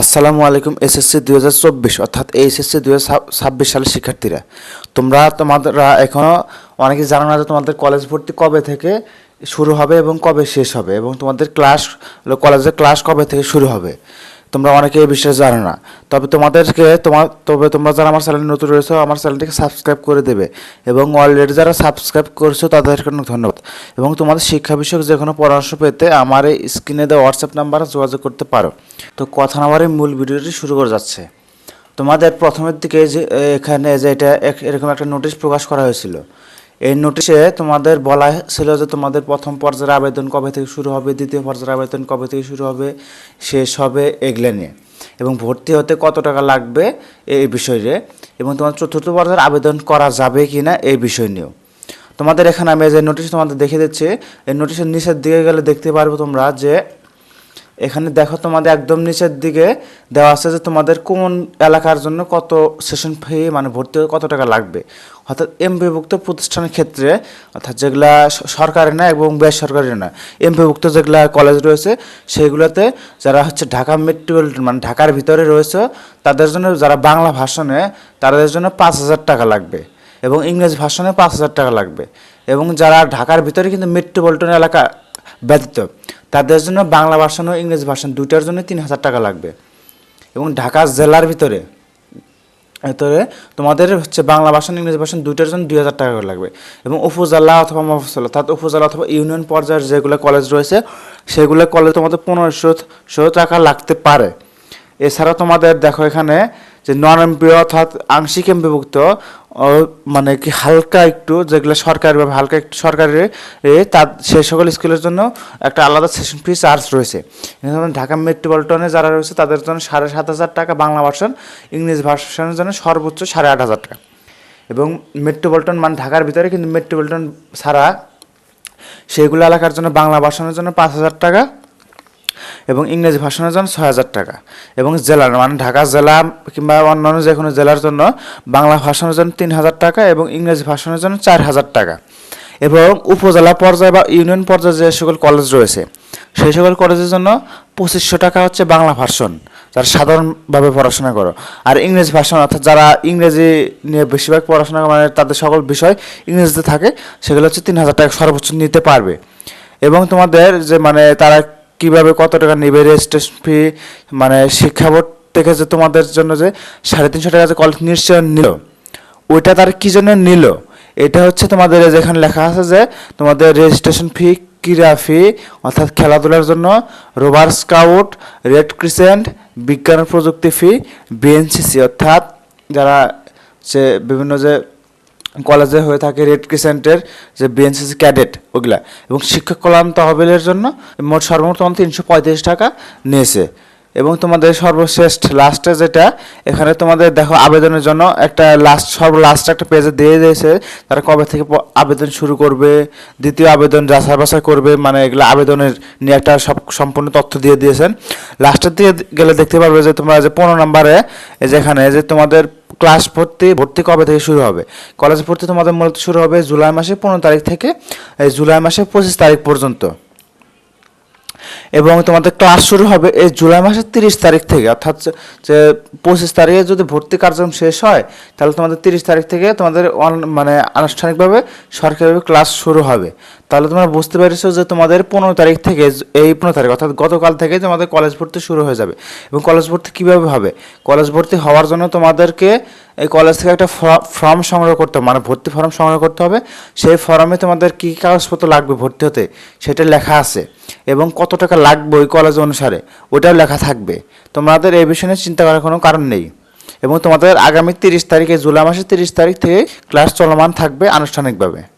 আসসালামু আলাইকুম, এসএসসি দু হাজার চব্বিশ, অর্থাৎ এইচএসসি দুই হাজার ছাব্বিশ সালের শিক্ষার্থীরা। তোমরা তোমাদেরা এখনও অনেকে জানো না যে তোমাদের কলেজ ভর্তি কবে থেকে শুরু হবে এবং কবে শেষ হবে, এবং তোমাদের ক্লাস, কলেজের ক্লাস কবে থেকে শুরু হবে। তোমরা অনেকে এই বিষয়ে জানো না। তবে তোমাদেরকে তোমার তবে তোমরা যারা আমার চ্যানেলে নতুন রয়েছে, আমার চ্যানেলটিকে সাবস্ক্রাইব করে দেবে এবং অলরেডি যারা সাবস্ক্রাইব করেছ, তাদেরকে অনেক ধন্যবাদ। এবং তোমাদের শিক্ষা বিষয়ক যে কোনো পরামর্শ পেতে আমার এই স্ক্রিনে দেওয়া হোয়াটসঅ্যাপ নাম্বারে যোগাযোগ করতে পারো। তো কথা না মূল ভিডিওটি শুরু করা যাচ্ছে। তোমাদের প্রথমের দিকে যে, এখানে যে এটা এরকম একটা নোটিশ প্রকাশ করা হয়েছিল। এই নোটিশে তোমাদের বলা ছিল যে তোমাদের প্রথম পর্যায়ের আবেদন কবে থেকে শুরু হবে, দ্বিতীয় পর্যায়ের আবেদন কবে থেকে শুরু হবে, শেষ হবে এগুলো নিয়ে। এবং ভর্তি হতে কত টাকা লাগবে এই বিষয়ে এবং তোমার চতুর্থ পর্যায়ের আবেদন করা যাবে কি না এই বিষয় নিয়েও। তোমাদের এখানে আমি যে নোটিশ তোমাদের দেখে দিচ্ছি, এই নোটিশের নিচের দিকে গেলে দেখতে পারব তোমরা যে এখানে দেখো তোমাদের একদম নিচের দিকে দেওয়া আছে যে তোমাদের কোন এলাকার জন্য কত সেশন ফি মানে ভর্তি হতে কত টাকা লাগবে। অর্থাৎ এমপিভুক্ত প্রতিষ্ঠানের ক্ষেত্রে, অর্থাৎ যেগুলা সরকারি না এবং বেসরকারি না, এমপিভুক্ত যেগুলা কলেজ রয়েছে, সেগুলোতে যারা হচ্ছে ঢাকা মেট্রোপলিটন মানে ঢাকার ভিতরে রয়েছে, তাদের জন্য যারা বাংলা ভাষণে, তাদের জন্য পাঁচ হাজার টাকা লাগবে এবং ইংরেজি ভাষণে পাঁচ হাজার টাকা লাগবে। এবং যারা ঢাকার ভিতরে কিন্তু মেট্রোপলিটন এলাকা ব্যতীত, তাদের জন্য বাংলা ভাষণ ও ইংরেজি ভাষণ দুইটার জন্য তিন হাজার টাকা লাগবে। এবং ঢাকা জেলার ভিতরে ভিতরে তোমাদের হচ্ছে বাংলা ভাষা ইংরেজি ভাষণ দুইটার জন্য দুই হাজার টাকা করে লাগবে। এবং উপজেলা অথবা মফসল অর্থাৎ উপজেলা অথবা ইউনিয়ন পর্যায়ের যেগুলো কলেজ রয়েছে, সেগুলো কলেজ তোমাদের পনেরোশো টাকা লাগতে পারে। এছাড়া তোমাদের দেখো এখানে যে নন এমপি অর্থাৎ আংশিক এমপিভুক্ত মানে কি হালকা একটু, যেগুলো সরকারিভাবে হালকা একটু সরকারি, এ তার সেই সকল স্কুলের জন্য একটা আলাদা সেশন ফি চার্জ রয়েছে। ঢাকা মেট্রোপলিটনে যারা রয়েছে, তাদের জন্য সাড়ে সাত হাজার টাকা, বাংলা ভার্সন ইংলিশ ভার্সনের জন্য সর্বোচ্চ সাড়ে আট হাজার টাকা। এবং মেট্রোপলিটন মানে ঢাকার ভিতরে কিন্তু মেট্রোপলিটন ছাড়া সেইগুলো এলাকার জন্য বাংলা ভার্সনের জন্য পাঁচ হাজার টাকা এবং ইংরেজি ভাষণের জন্য ছয় হাজার টাকা। এবং জেলার মানে ঢাকা জেলা কিংবা অন্যান্য যে কোনো জেলার জন্য বাংলা ভাষণের জন্য তিন হাজার টাকা এবং ইংরেজি ভাষণের জন্য চার হাজার টাকা। এবং উপজেলা পর্যায়ে বা ইউনিয়ন পর্যায়ে যে সকল কলেজ রয়েছে, সেই সকল কলেজের জন্য পঁচিশশো টাকা হচ্ছে বাংলা ভাষণ। যারা সাধারণভাবে পড়াশোনা করো। আর ইংরেজি ভাষণ, অর্থাৎ যারা ইংরেজি নিয়ে বেশিরভাগ পড়াশোনা মানে তাদের সকল বিষয় ইংরেজিতে থাকে, সেগুলো হচ্ছে তিন হাজার টাকা সর্বোচ্চ নিতে পারবে। এবং তোমাদের যে মানে তারা কীভাবে কত টাকা নেবে রেজিস্ট্রেশন ফি মানে শিক্ষা বোর্ড থেকে যে তোমাদের জন্য যে সাড়ে তিনশো টাকা যে কলেজ নিশ্চয় নিল, ওইটা তার কি জন্য নিল? এটা হচ্ছে তোমাদের যেখানে লেখা আছে যে তোমাদের রেজিস্ট্রেশন ফি ক্রীড়া ফি অর্থাৎ খেলাধুলার জন্য রোভার স্কাউট, রেড ক্রিসেন্ট, বিজ্ঞান প্রযুক্তি ফি বিএনসিসি অর্থাৎ যারা সে বিভিন্ন যে কলেজে হয়ে থাকে রেড ক্রিসেন্টের যে বিএনসিসি ক্যাডেট ওগুলা। এবং শিক্ষক কল্যাণ তহবিলের জন্য মোট সর্বমোট তিনশো পঁয়ত্রিশ টাকা নিয়েছে। এবং তোমাদের সর্বশেষ লাস্টে যেটা, এখানে তোমাদের দেখো আবেদনের জন্য একটা লাস্ট সর্ব লাস্ট একটা পেজে দিয়ে দিয়েছে, তারা কবে থেকে আবেদন শুরু করবে, দ্বিতীয় আবেদন যাচাই বাছাই করবে মানে এগুলো আবেদনের নিয়ে একটা সব সম্পূর্ণ তথ্য দিয়ে দিয়েছেন। লাস্টের দিকে গেলে দেখতে পারবে যে তোমরা যে পনেরো নম্বরে যেখানে যে তোমাদের ক্লাস ভর্তি ভর্তি কবে থেকে শুরু হবে? কলেজ ভর্তি তোমাদের মূলত শুরু হবে জুলাই মাসে পনেরো তারিখ থেকে জুলাই মাসে পঁচিশ তারিখ পর্যন্ত। এবং তোমাদের ক্লাস শুরু হবে এই জুলাই মাসের তিরিশ তারিখ থেকে, অর্থাৎ যে- পঁচিশ তারিখে যদি ভর্তি কার্যক্রম শেষ হয়, তাহলে তোমাদের তিরিশ তারিখ থেকে তোমাদের মানে আনুষ্ঠানিকভাবে সরকারিভাবে ক্লাস শুরু হবে। তাহলে তোমরা বুঝতে পেরেছ যে তোমাদের পনেরো তারিখ থেকে, এই পনেরো তারিখ, অর্থাৎ গতকাল থেকে তোমাদের কলেজ ভর্তি শুরু হয়ে যাবে। এবং কলেজ ভর্তি কীভাবে হবে? কলেজ ভর্তি হওয়ার জন্য তোমাদেরকে এই কলেজ থেকে একটা ফর্ম সংগ্রহ করতে হবে মানে ভর্তি ফর্ম সংগ্রহ করতে হবে। সেই ফর্মে তোমাদের কী কী কাগজপত্র লাগবে ভর্তি হতে, সেটা লেখা আছে। এবং কত টাকা লাগবে ওই কলেজ অনুসারে ওটাও লেখা থাকবে। তোমাদের এই বিষয়ে চিন্তা করার কোনো কারণ নেই। এবং তোমাদের আগামী তিরিশ তারিখে, জুলাই মাসের তিরিশ তারিখ থেকে ক্লাস চলমান থাকবে আনুষ্ঠানিকভাবে।